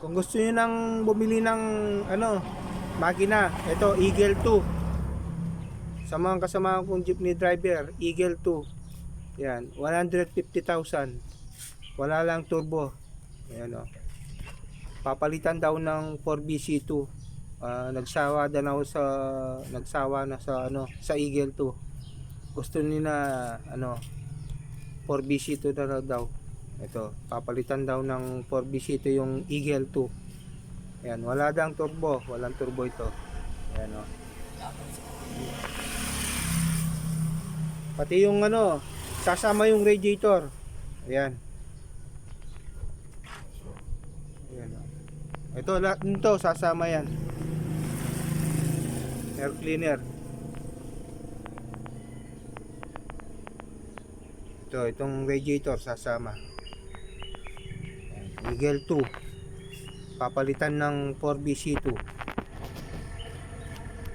Kung gusto niyo nang bumili ng ano, makina, ito Eagle 2. Sa mga kasama kong jeepney driver, Eagle 2. Yan, 150,000. Wala lang turbo. Ayan o. Papalitan daw ng 4BC2. Ah, nagsawa na ako sa nagsawa na sa ano sa Eagle 2. Gusto niya na ano 4BC2 na daw. Ito, papalitan daw ng 4BC2 yung Eagle 2. Ayan, wala dang turbo, walang turbo ito. Ayan o. Pati yung ano, sasama yung radiator. Ayan. Ayan o. Ito, lahat nito sasama yan. Air cleaner. Ito, itong radiator sasama. Eagle 2. Papalitan ng 4BC2.